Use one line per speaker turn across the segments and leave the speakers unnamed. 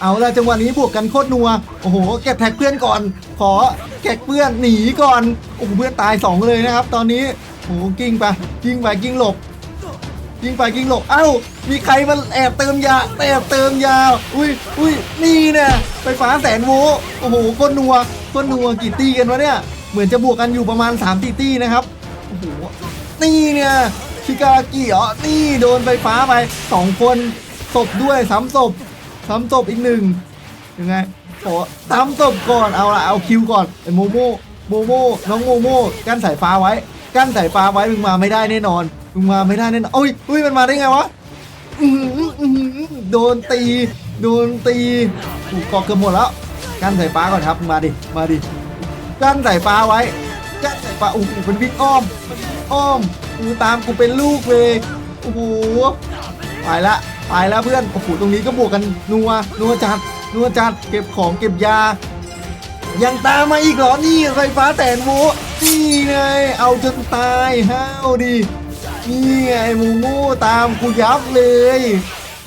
เอาละจังหวะนี้บวกกันโคตรนัว โอ้โห เก็บแท็กเพื่อนก่อน ขอแก็กเพื่อนหนีก่อน โอ้โห เพื่อนตายสองเลยนะครับ ตอนนี้ โอ้โห กิ้งไป กิ้งไป กิ้งหลบ กิ้งไป กิ้งหลบ เอ้า มีใครมาแอบเติมยา แอบเติมยา อุ้ยอุ้ยนี่เนี่ยไฟฟ้าแสนโวลต์โอ้โหโคตรนัวโคตรนัวกี่ตีกันวะเนี่ย เหมือนจะบวกกันอยู่ประมาณ3ตีตีนะครับ โอ้โห นี่เนี่ย ชิกากิเหรอ นี่โดนไฟฟ้าไปสองคน ศพด้วยซ้ำศพ ซ้ำศพอีกหนึ่งยังไงขอซ้ำศพก่อนเอาละเอาคิวก่อนไอโมโมโมโมน้องโมโมกั้นสายฟ้าไว้ กั้นสายฟ้าไว้มึงมาไม่ได้แน่นอนมึงมาไม่ได้แน่นอนโอ้ยอุ้ยมันมาได้ไงวะโดนตีโดนตีถูกกอกเกือบหมดแล้วกั้นสายฟ้าก่อนครับมาดิมาดิกั้นสายฟ้าไว้กั้นสายฟ้าโอ้โหเป็นวิ่งอ้อมอ้อมกูตามกูเป็นลูกเลยโอ้โหไปละ ไปแล้วเพื่อนโอ้โหตรงนี้ก็บวกกันนัวนัวจัดนัวจัดเก็บของเก็บยา ยังตามมาอีกเหรอนี่ไฟฟ้าแสนโวนี่ไงเอาจนตายห้าวดีนี่ไงมูมูตามกูยับเลย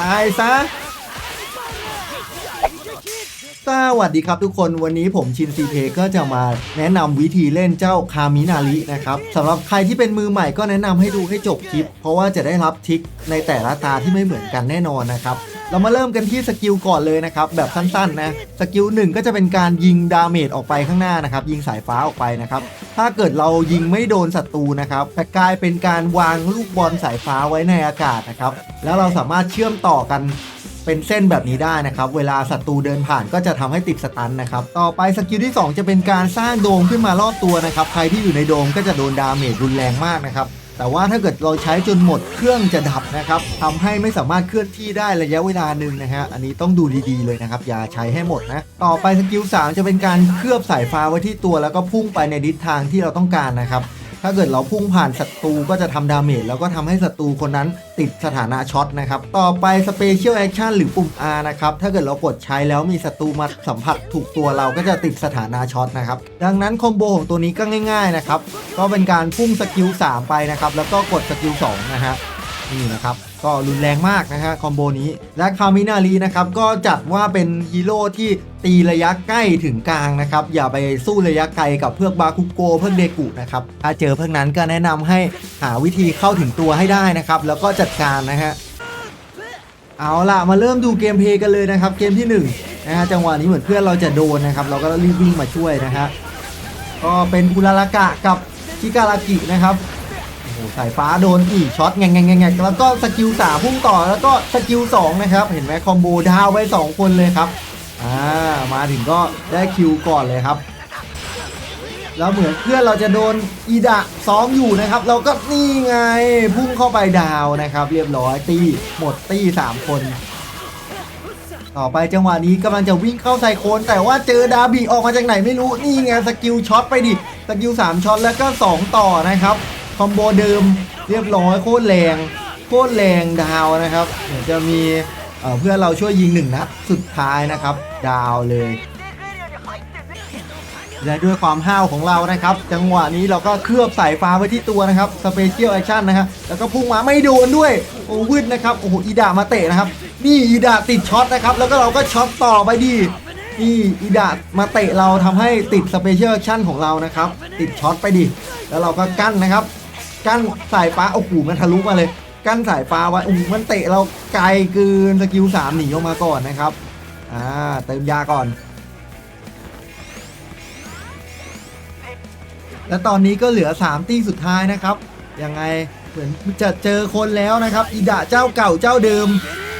ตายซะ สวัสดีครับทุกคนวันนี้ผมชินซีเพก็จะมาแนะนำวิธีเล่นเจ้าคามินารินะครับสำหรับใครที่เป็นมือใหม่ก็แนะนำให้ดูให้จบคลิป เพราะว่าจะได้รับทริคในแต่ละตาที่ไม่เหมือนกันแน่นอนนะครับ เรามาเริ่มกันที่สกิลก่อนเลยนะครับ แบบสั้นๆนะสกิลหนึ่งก็จะเป็นการยิงดาเมจออกไปข้างหน้านะครับ ยิงสายฟ้าออกไปนะครับ ถ้าเกิดเรายิงไม่โดนศัตรูนะครับแต่กลายเป็นการวางลูกบอลสายฟ้าไว้ในอากาศนะครับแล้วเราสามารถเชื่อมต่อกัน เป็นเส้นแบบนี้ได้นะครับ เวลาศัตรูเดินผ่านก็จะทำให้ติดสตันนะครับ ต่อไปสกิลที่ 2 จะเป็นการสร้างโดมขึ้นมารอบตัวนะครับ ใครที่อยู่ในโดมก็จะโดนดาเมจรุนแรงมากนะครับ แต่ว่าถ้าเกิดเราใช้จนหมดเครื่องจะดับนะครับทำให้ไม่สามารถเคลื่อนที่ได้ระยะเวลาหนึ่งนะฮะ อันนี้ต้องดูดีๆเลยนะครับ อย่าใช้ให้หมดนะ ต่อไปสกิล3จะเป็นการเคลือบสายฟ้าไว้ที่ตัว แล้วก็พุ่งไปในทิศทางที่เราต้องการนะครับ ถ้าเกิดเราพุ่งผ่านศัตรูก็จะทำดาเมจแล้วก็ทำให้ศัตรูคนนั้นติดสถานะช็อตนะครับ ต่อไปสเปเชียลแอคชั่นหรือปุ่ม R นะครับ ถ้าเกิดเรากดใช้แล้วมีศัตรูมาสัมผัสถูกตัวเราก็จะติดสถานะช็อตนะครับ ดังนั้นคอมโบของตัวนี้ก็ง่ายๆนะครับ ก็เป็นการพุ่งสกิล3ไปนะครับ แล้วก็กดสกิล2นะฮะ นี่นะครับ ก็รุนแรงมากนะฮะคอมโบนี้ และคามินารีนะครับก็จัดว่าเป็นฮีโร่ที่ตีระยะใกล้ถึงกลางนะครับ อย่าไปสู้ระยะไกลกับเพื่อกบาคุโกเพื่อกเดกุนะครับถ้าเจอเพื่อกนั้นก็แนะนำให้หาวิธีเข้าถึงตัวให้ได้นะครับ แล้วก็จัดการนะฮะเอาล่ะมาเริ่มดูเกมเพย์กันเลยนะครับ เกมที่1นะฮะจังหวะนี้เหมือนเพื่อนเราจะโดนนะครับ เราก็รีบวิ่งมาช่วยนะฮะก็เป็นอุลารากะกับชิการากินะครับ อ้สายฟ้าโดนอีกช็อตแงงแงงแงงแงงแล้วก็สกิลสามพุ่งต่อแล้วก็สกิลสองนะครับ เห็นไหมคอมโบดาวไว้2คนเลยครับอ่ามาถึงก็ได้คิวก่อนเลยครับแล้วเหมือนเพื่อนเราจะโดนอีดะซ้อมอยู่นะครับ เราก็นี่ไงพุ่งเข้าไปดาวนะครับ เรียบร้อยตีหมดตีสามคน ต่อไปจังหวะนี้กำลังจะวิ่งเข้าไซโคน แต่ว่าเจอดาบีออกมาจากไหนไม่รู้นี่ไงสกิลช็อตไปดิสกิล3ช็อตแล้วก็ 2 ต่อนะครับ คอมโบเดิมเรียบร้อยโคตรแรงโคตรแรงดาวนะครับเดี๋ยวจะมีเเพื่อนเราช่วยยิงหนึ่งนัดสุดท้ายนะครับ ดาวเลยและด้วยความห้าวของเรานะครับ จังหวะนี้เราก็เคลือบสายฟ้าไว้ที่ตัวนะครับสเปเชียลแอคชั่นนะครับแล้วก็พุ่งมาไม่โดนด้วยโอ้วืดนะครับโอ้โหอีดามาเตะนะครับ นี่อีดาติดช็อตนะครับ แล้วก็เราก็ช็อตต่อไปดีนี่อีดามาเตะเราทำให้ติดสเปเชียลแอคชั่นของเรานะครับ ติดช็อตไปดิแล้วเราก็กั้นนะครับ กั้นสายฟ้าโอ้โหมันทะลุมาเลย กั้นสายฟ้าไว้โอ้โหมันเตะเราไกลเกินสกิลสามหนีออกมาก่อนนะครับอ่าเติมยาก่อน และตอนนี้ก็เหลือ 3 ตีสุดท้ายนะครับ ยังไงเหมือนจะเจอคนแล้วนะครับ อีดะเจ้าเก่าเจ้าเดิม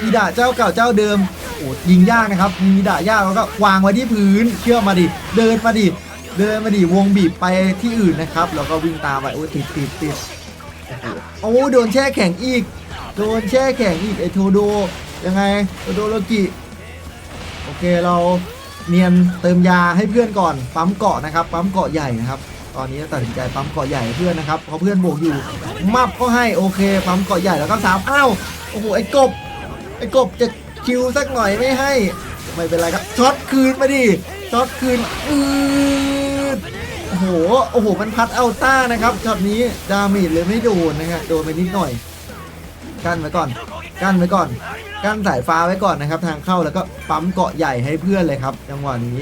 อีดะเจ้าเก่าเจ้าเดิมโอ้ยิงยากนะครับยิงอีดะยากแล้วก็วางไว้ที่พื้นเชื่อมาดิ เดินมาดิ เดินมาดิวงบีบไปที่อื่นนะครับ แล้วก็วิ่งตามไปโอ้ยติดติดติดโอ้โดนแช่แข็งอีก โดนแช่แข็งอีกไอโทโดยังไงโทโดโลกิโอเคเราเนียนเติมยาให้เพื่อนก่อนปั๊มเกาะนะครับ ปั๊มเกาะใหญ่นะครับ ตอนนี้ตัดสินใจปั๊มเกาะใหญ่เพื่อนนะครับเพราะเพื่อนบวกอยู่มับก็ให้โอเค ปั๊มเกาะใหญ่แล้วก็สามอ้าวโอ้โหไอ้กบไอ้กบจะคิวสักหน่อยไม่ให้ ไม่เป็นไรครับช็อตคืนมาดิช็อตคืนอือ โห โอ้โห มันพัดเอาต้านะครับช็อตนี้ดาเมจเลยไม่โดนนะครับโดนไปนิดหน่อย กั้นไว้ก่อน กั้นไว้ก่อน กั้นสายฟ้าไว้ก่อนนะครับ ทางเข้าแล้วก็ปั๊มเกาะใหญ่ให้เพื่อนเลยครับ จังหวะนี้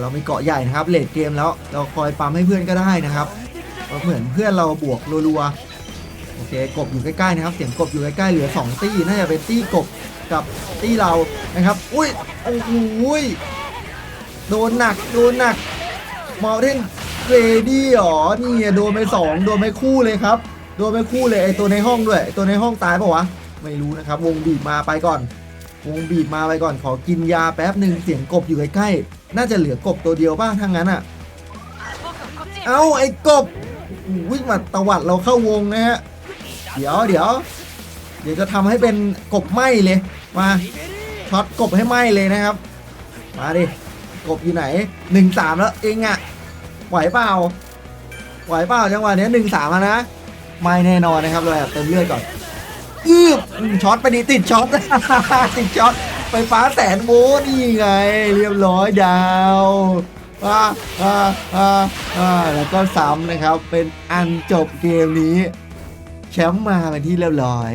เรามีเกาะใหญ่นะครับเลดเกมแล้วเราคอยปั๊มให้เพื่อนก็ได้นะครับเหมือนเพื่อนเราบวกรัวๆโอเคกบอยู่ใกล้ๆนะครับ เสียงกบอยู่ใกล้ๆเหลือสองตี้น่าจะเป็นตี้กบกับตี้เรานะครับ อุ้ยโอ้โหโดนหนักโดนหนัก มอเทนเกรดี้หรอนี่โดนไปสองโดนไปคู่เลยครับ โดนไปคู่เลยไอตัวในห้องด้วยตัวในห้องตายปล่าวะไม่รู้นะครับ วงบีบมาไปก่อน วงบีบมาไปก่อนขอกินยาแป๊บหนึ่งเสียงกบอยู่ใกล้ๆน่าจะเหลือกบตัวเดียวบ้างทั้งนั้นอะเอ้าไอ้กบวิ่งมาตวัดเราเข้าวงนะฮะเดี๋ยวเดี๋ยวเดี๋ยวจะทำให้เป็นกบไหมเลยมาช็อตกบให้ไหมเลยนะครับ มาดิ กบอยู่ไหนหนึ่งสามแล้วเองอะไหวเปล่าไหวเปล่าจังหวะนี้หนึ่งสามนะไม่แน่นอนนะครับเราแอบเติมเลือดก่อนอืบอืมช็อตไปดิติดช็อตติดช็อตไฟฟ้าแสนโวลต์นี่ไง เรียบร้อยดาวอ่าอ่าอ่าอ่าแล้วก็ซ้ำนะครับเป็นอันจบเกมนี้ แชมป์มาเป็นที่เรียบร้อย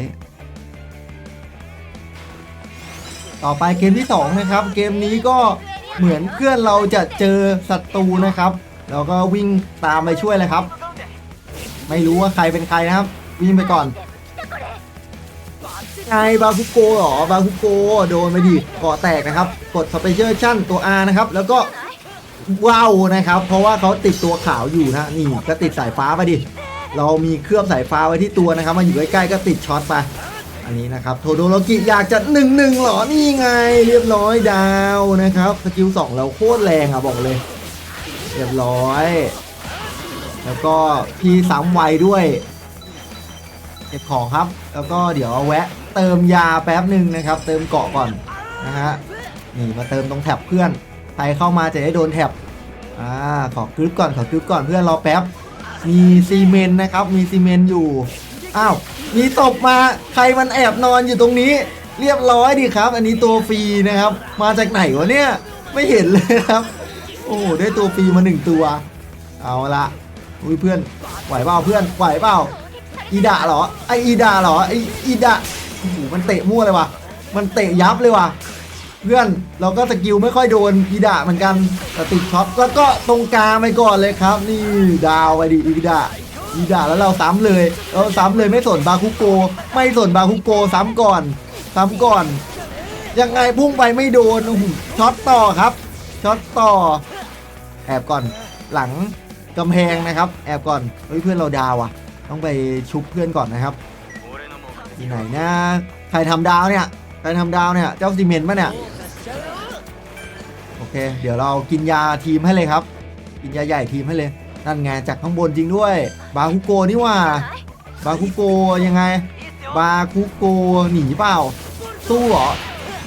ต่อไปเกมที่ 2 นะครับ เกมนี้ก็ เหมือนเพื่อนเราจะเจอศัตรูนะครับ เราก็วิ่งตามไปช่วยเลยครับ ไม่รู้ว่าใครเป็นใครนะครับ วิ่งไปก่อนไงบาคุโกหรอบาคุโกโดนไปดิเกาะแตกนะครับ กดสเปเชียลชั่นตัว R นะครับ แล้วก็ว้าวนะครับ เพราะว่าเขาติดตัวขาวอยู่นะนี่ก็ติดสายฟ้าไปดิ เรามีเคลื่อบสายฟ้าไว้ที่ตัวนะครับมาอยู่ใกล้ๆก็ติดช็อตไป อันนี้นะครับโทโดโรกิอยากจะหนึ่งหนึ่งหรอนี่ไง เรียบร้อยดาวนะครับสกิลสองเราโคตรแรงอะบอกเลย เรียบร้อย แล้วก็พี่ซ้ำไวด้วยเก็บของครับ แล้วก็เดี๋ยวแวะเติมยาแป๊บหนึ่งนะครับ เติมเกาะก่อนนะฮะนี่มาเติมตรงแท็บเพื่อนใครเข้ามาจะได้โดนแท็บอ่าขอกรึ๊บก่อนขอกรึ๊บก่อนเพื่อนรอแป๊บมีซีเมนต์นะครับ มีซีเมนต์อยู่อ้าว มีตบมาใครมันแอบนอนอยู่ตรงนี้ เรียบร้อยดีครับ อันนี้ตัวฟรีนะครับ มาจากไหนวะเนี่ยไม่เห็นเลยครับ โอ้โหได้ตัวฟรีมาหนึ่งตัว เอาละอุ้ยเพื่อนไหวเปล่าเพื่อนไหวเปล่าอีดะเหรอไออีดะเหรอไออีดะโอ้โหมันเตะมั่วเลยว่ะมันเตะยับเลยว่ะเพื่อนเราก็สกิลไม่ค่อยโดนอีดะเหมือนกันแต่ติดช็อตแล้วก็ตรงกลางไปก่อนเลยครับ นี่ดาวไปดิอีดะ อีดะแล้วเราซ้ำเลยเราซ้ำเลยไม่สนบาคุโก ไม่สนบาคุโกซ้ำก่อน ซ้ำก่อน ยังไงพุ่งไปไม่โดนช็อตต่อครับช็อตต่อ แอบก่อนหลังกำแพงนะครับ แอบก่อนเฮ้ยเพื่อนเราดาวอะต้องไปชุบเพื่อนก่อนนะครับที่ไหนนะใครทำดาวเนี่ยใครทำดาวเนี่ยเจ้าซีเมนต์ปะเนี่ยโอเค เดี๋ยวเรากินยาทีมให้เลยครับ กินยาใหญ่ทีมให้เลย นั่นไงจากข้างบนจริงด้วย บาคุโกนี่ว่า บาคุโกยังไง บาคุโกหนีเปล่า สู้เหรอ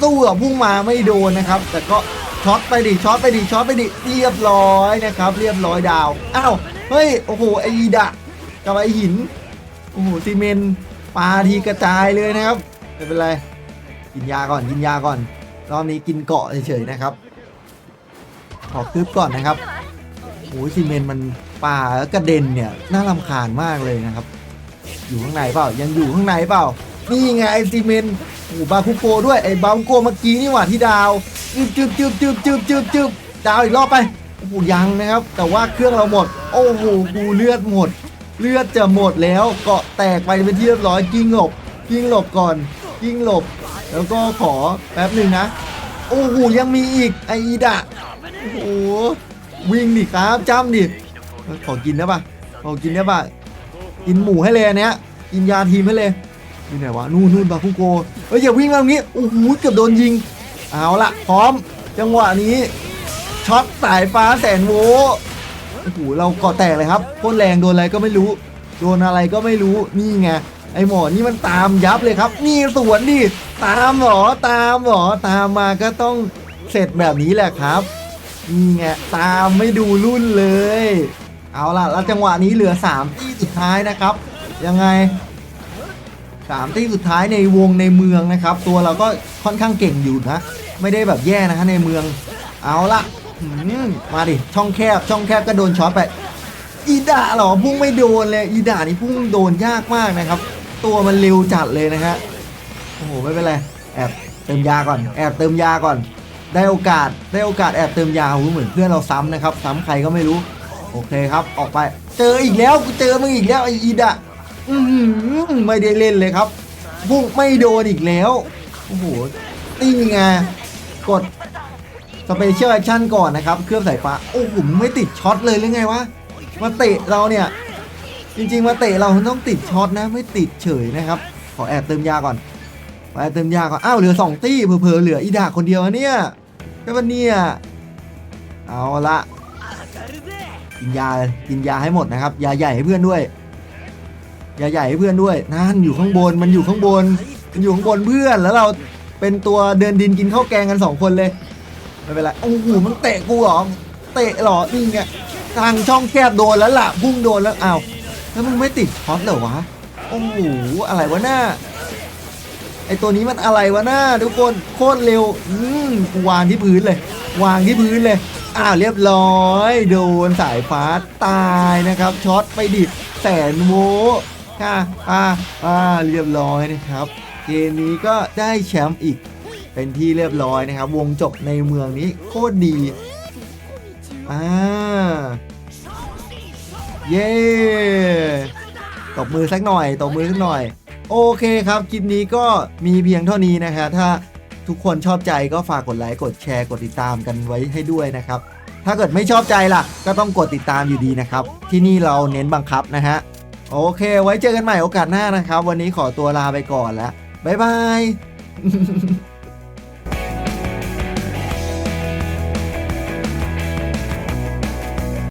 สู้เหรอพุ่งมาไม่โดนนะครับ แต่ก็ช็อตไปดิช็อตไปดิช็อตไปดิเรียบร้อยนะครับ เรียบร้อยดาวอ้าวเฮ้ยโอ้โหไอดะกับไอหินโอ้โหซีเมนต์ปาทีกระจายเลยนะครับไม่เป็นไรกินยาก่อนกินยาก่อนรอบนี้กินเกาะเฉยๆนะครับขอคืบก่อนนะครับโอ้ยซีเมนมัน ป่าแล้วกระเด็นเนี่ยน่ารำคาญมากเลยนะครับ อยู่ข้างในเปล่ายังอยู่ข้างในเปล่า นี่ไงไอซีเมนต์โอ้บาคุโกด้วยไอบาคุโกเมื่อกี้นี่หว่าที่ดาวจึบจึบจึบจึบจึบจึบจึบดาวอีกรอบไปโอ้โหยังนะครับ แต่ว่าเครื่องเราหมด โอ้โหกูเลือดหมด เลือดจะหมดแล้วเกาะแตกไปเป็นที่เรียบร้อยกิ้งหลบกิ้งหลบก่อนกิ้งหลบ แล้วก็ขอแป๊บหนึ่งนะ โอ้โหยังมีอีกไออีดะโอ้โหวิ่งดิครับจ้ำดิ ขอกินได้ปะขอกินได้ปะกินหมูให้เลยอันเนี้ยกินยาทีมให้เลยอยู่ไหนวะนู่นนู่นบาคุโกเฮ้ยอย่าวิ่งมาตรงนี้โอ้โหเกือบโดนยิง เอาละพร้อม จังหวะนี้ช็อตสายฟ้าแสนโวโอ้โหเราเกาะแตกเลยครับโคตรแรงโดนอะไรก็ไม่รู้ โดนอะไรก็ไม่รู้นี่ไงไอหมอนี่มันตามยับเลยครับ นี่สวนดิตามเหรอตามเหรอตามมาก็ต้องเสร็จแบบนี้แหละครับนี่ไงตามไม่ดูรุ่นเลย เอาล่ะ แล้วจังหวะนี้เหลือ 3 ที่สุดท้ายนะครับ ยังไง 3 ที่สุดท้ายในวงในเมืองนะครับ ตัวเราก็ค่อนข้างเก่งอยู่นะ ไม่ได้แบบแย่นะฮะในเมือง เอาละมาดิ ช่องแคบ ช่องแคบก็โดนช็อตไป อีดาหรอ พุ่งไม่โดนเลย อีดานี่พุ่งโดนยากมากนะครับ ตัวมันเร็วจัดเลยนะฮะ โอ้โห ไม่เป็นไร แอบเติมยาก่อน แอบเติมยาก่อน ได้โอกาส ได้โอกาสแอบเติมยาเหมือนเพื่อนเราซ้ำนะครับ ซ้ำใครก็ไม่รู้ โอเคครับออกไป เจออีกแล้วกูเจอมึงอีกแล้วไอ้อีดะอือหือไม่ได้เล่นเลยครับพุ่งไม่โดนอีกแล้วโอ้โหนี่ไงกดสเปเชียลแอคชั่นก่อนนะครับ เครื่องสายฟ้าโอ้โหไม่ติดช็อตเลยหรือไงวะมาเตะเราเนี่ย จริง ๆ มาเตะเราต้องติดช็อตนะ ไม่ติดเฉยนะครับ ขอแอบเติมยาก่อนขอแอบเติมยาก่อนอ้าวเหลือสองตี้เผลอๆเหลืออีดาคนเดียวอะเนี่ยใช่ปะเนี่ยเอาละ กินยากินยาให้หมดนะครับ ยาใหญ่ให้เพื่อนด้วย ยาใหญ่ให้เพื่อนด้วยนั่นอยู่ข้างบนมันอยู่ข้างบนมันอยู่ข้างบนเพื่อนแล้วเราเป็นตัวเดินดินกินข้าวแกงกันสองคนเลยไม่เป็นไรโอ้โหมันเตะกูหรอเตะหรอนี่ไงทางช่องแคบโดนแล้วล่ะพุ่งโดนแล้วอ้าวแล้วมึงไม่ติดช็อตเหรอวะโอ้โหอะไรวะหน้าไอตัวนี้มันอะไรวะหน้าทุกคนโคตรเร็วอืมวางที่พื้นเลย วางที่พื้นเลย อ้าวเรียบร้อย โดนสายฟ้าตายนะครับ ช็อตไปดิแสนโวค่ะอ่าอ่าเรียบร้อยนะครับ เกมนี้ก็ได้แชมป์อีก เป็นที่เรียบร้อยนะครับ วงจบในเมืองนี้โคตรดีอ่าเย้ตบมือสักหน่อยตบมือสักหน่อย โอเคครับคลิปนี้ก็มีเพียงเท่านี้นะคะถ้า ทุกคนชอบใจก็ฝากกดไลค์กดแชร์กดติดตามกันไว้ให้ด้วยนะครับ ถ้าเกิดไม่ชอบใจล่ะ ก็ต้องกดติดตามอยู่ดีนะครับ ที่นี่เราเน้นบังคับนะฮะโอเค ไว้เจอกันใหม่โอกาสหน้านะครับ วันนี้ขอตัวลาไปก่อนแล้วบ๊ายบาย